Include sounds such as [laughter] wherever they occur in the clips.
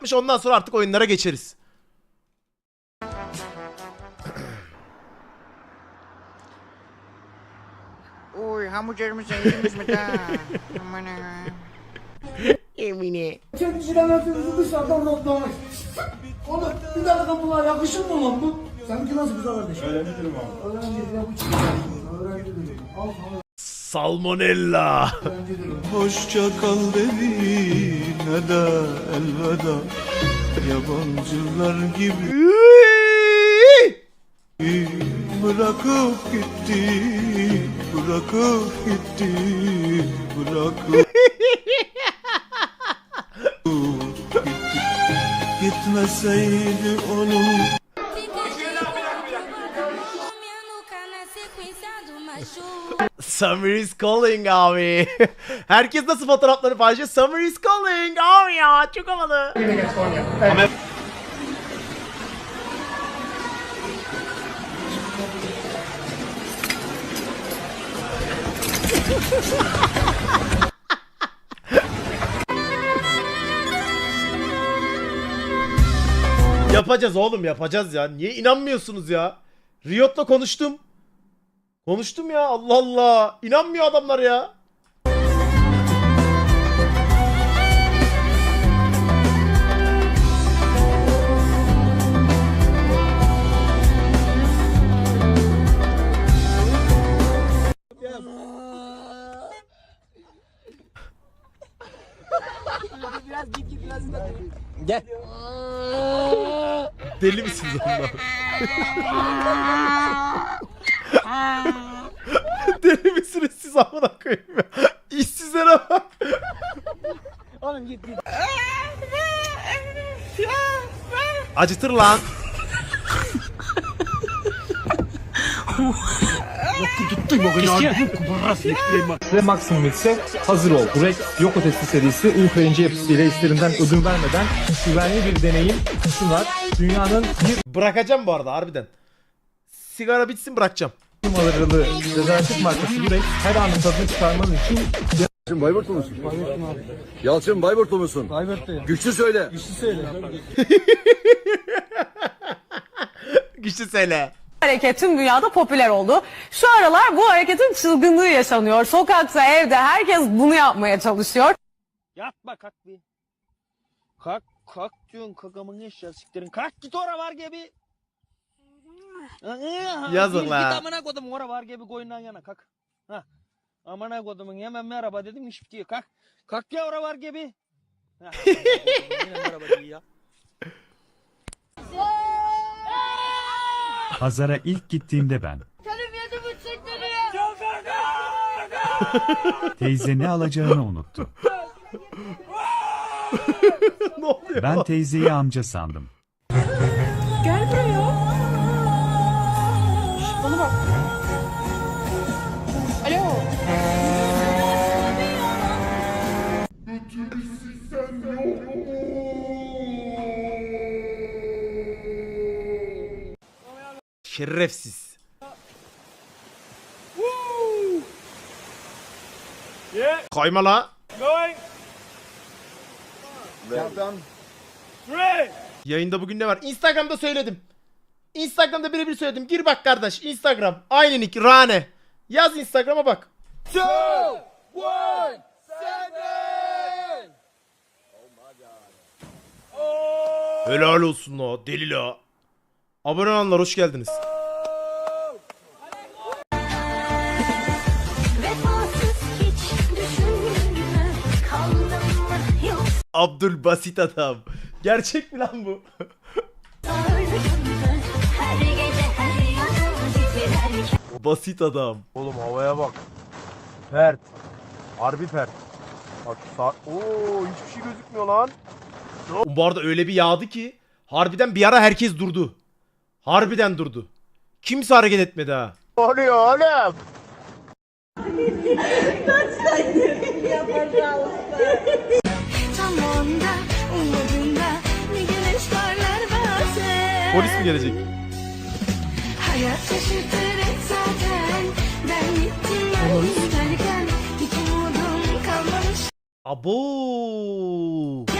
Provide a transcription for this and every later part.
yapmış. Ondan sonra artık oyunlara geçeriz. Uy hamburgerimizi yediniz mi da? Aman ha. Emine. Çekiciden hepimizi dışarıdan notlamış. Oğlum bir dakika bunlar yakışır mı lan bu? Seninki nasıl güzel kardeşim? Öğrenci durumu abi. Öğrenci ya bu çıkıyor. Öğrenci durumu. Al sana Salmonella. öğrenci. Hoşça kal dediğine de elveda Yabancılar gibi. Bırakıp gitti Bırakıp gitti Bırakıp gitti. Gitmeseydi onun Summer is calling abi. [laughs] Herkes nasıl fotoğrafları paylaşıyor? Summer is calling abi ya. Çok havalı. Yapacağız oğlum yapacağız ya. Niye inanmıyorsunuz ya? Riot'la konuştum. Konuştum ya Allah Allah. İnanmıyor adamlar ya. Deli misiniz onlar? [laughs] [laughs] Deli misiniz siz amına koyayım ya? İşsizlere bak. Acıtır lan. ve maksimum ise hazır ol. Direkt yok ötesi serisi ultra ince yapısıyla hislerinden ödün vermeden güvenli bir deneyim sunar. Dünyanın bir Bırakacağım bu arada harbiden. Sigara bitsin bırakacağım. Numaralı rezervatif markası Durex her anın tadını çıkarmanız için Yalçın Bayburtlu musun? Yalçın Bayburtlu musun? Bayburtluyum. Güçlü söyle. Güçlü söyle. [laughs] hareket tüm dünyada popüler oldu. Şu aralar bu hareketin çılgınlığı yaşanıyor. Sokakta, evde herkes bunu yapmaya çalışıyor. Yatma kalk bir. Kalk kalk diyorsun kakamın eşya siktirin. Kalk git ora var gibi. Yazık Git la. amına kodum ora var gibi koyundan yana kalk. Ha. Amına kodumun hemen merhaba dedim iş bitiyor kalk. Kalk ya ora var gibi. Ha, Yine merhaba diyor ya. [laughs] Pazara ilk gittiğimde ben. [laughs] Teyze ne alacağını unuttu. ne oluyor? Ben teyzeyi amca sandım. Şerefsiz. Kayma la. Yayında bugün ne var? Instagram'da söyledim. Instagram'da birebir söyledim. Gir bak kardeş. Instagram. Aynı nick. Rane. Yaz Instagram'a bak. Helal olsun la. Deli la. Abone olanlar hoş geldiniz. Yok Abdülbasit adam. Gerçek mi lan bu? [laughs] Basit adam. Oğlum havaya bak. Pert. Harbi pert. Bak saat. Oo hiçbir şey gözükmüyor lan. Bu arada öyle bir yağdı ki harbiden bir ara herkes durdu. Harbiden durdu. Kimse hareket etmedi ha. Oluyor oğlum? Tam onda umudumda bir güneş parlar bazen. Polis mi gelecek? Hayat şaşırtır zaten. Ben gittim ben giderken hiç umudum kalmamış. Abo.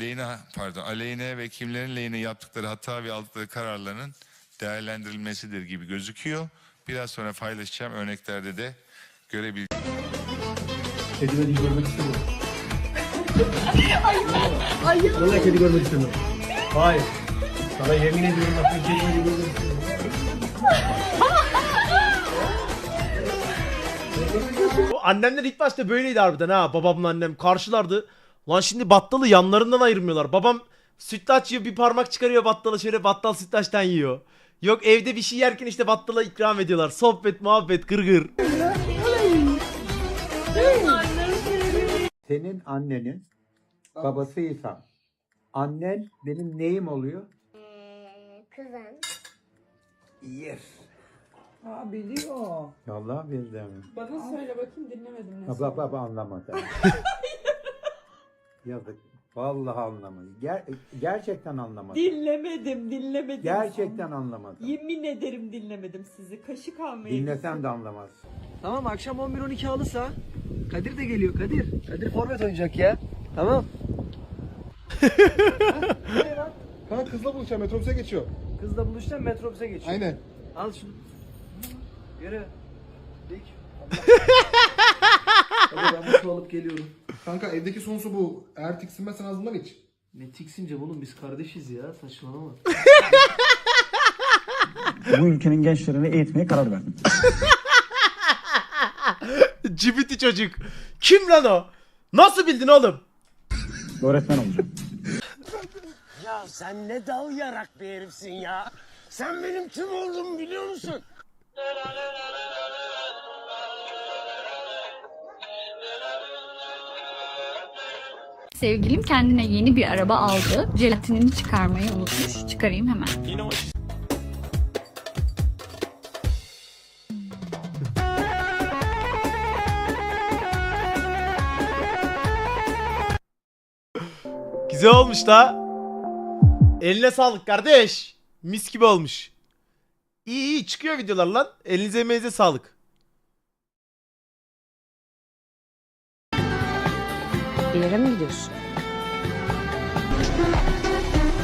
Lehine pardon aleyhine ve kimlerin lehine yaptıkları hata ve aldıkları kararların değerlendirilmesidir gibi gözüküyor. Biraz sonra paylaşacağım örneklerde de görebileceğim. Kedileri görmek istemiyorum. Vallahi kedi görmek istemiyorum. Hayır. Sana yemin ediyorum bak ben kedileri görmek istemiyorum. Annemler ilk başta böyleydi harbiden ha. Babamla annem karşılardı. Lan şimdi battalı yanlarından ayırmıyorlar. Babam sütlaç yiyor bir parmak çıkarıyor battala şöyle battal sütlaçtan yiyor. Yok evde bir şey yerken işte battala ikram ediyorlar. Sohbet muhabbet gırgır. Senin annenin babası İsa. Annen benim neyim oluyor? Kızım. Yes. Aa biliyor. Vallahi bildim. Bana söyle bakayım dinlemedim. Baba baba anlamadı. [laughs] Yazık. Vallahi anlamadı. Ger- gerçekten anlamadı. Dinlemedim, dinlemedim. Gerçekten anlamadı. Yemin ederim dinlemedim sizi. Kaşık almayı. Dinlesen de anlamaz. Tamam akşam 11-12 alırsa Kadir de geliyor Kadir. Kadir forvet oynayacak ya. Tamam. [laughs] Kanka kızla buluşacağım metrobüse geçiyor. Kızla buluşacağım metrobüse geçiyor. Aynen. Al şunu. Yürü. Dik. [laughs] Hadi ben bu su alıp geliyorum. Kanka evdeki son su bu. Eğer tiksinmezsen ağzından iç. Ne tiksince oğlum biz kardeşiz ya saçmalama. Bu ülkenin gençlerini eğitmeye karar verdim. [laughs] Cibiti çocuk. Kim lan o? Nasıl bildin oğlum? Öğretmen olacağım. Ya sen ne dal yarak bir herifsin ya. Sen benim kim olduğumu biliyor musun? Sevgilim kendine yeni bir araba aldı. Jelatinini çıkarmayı unutmuş. Çıkarayım hemen. Güzel olmuş da. Eline sağlık kardeş. Mis gibi olmuş. İyi iyi çıkıyor videolar lan. Elinize emeğinize sağlık. Bir yere mi gidiyorsun?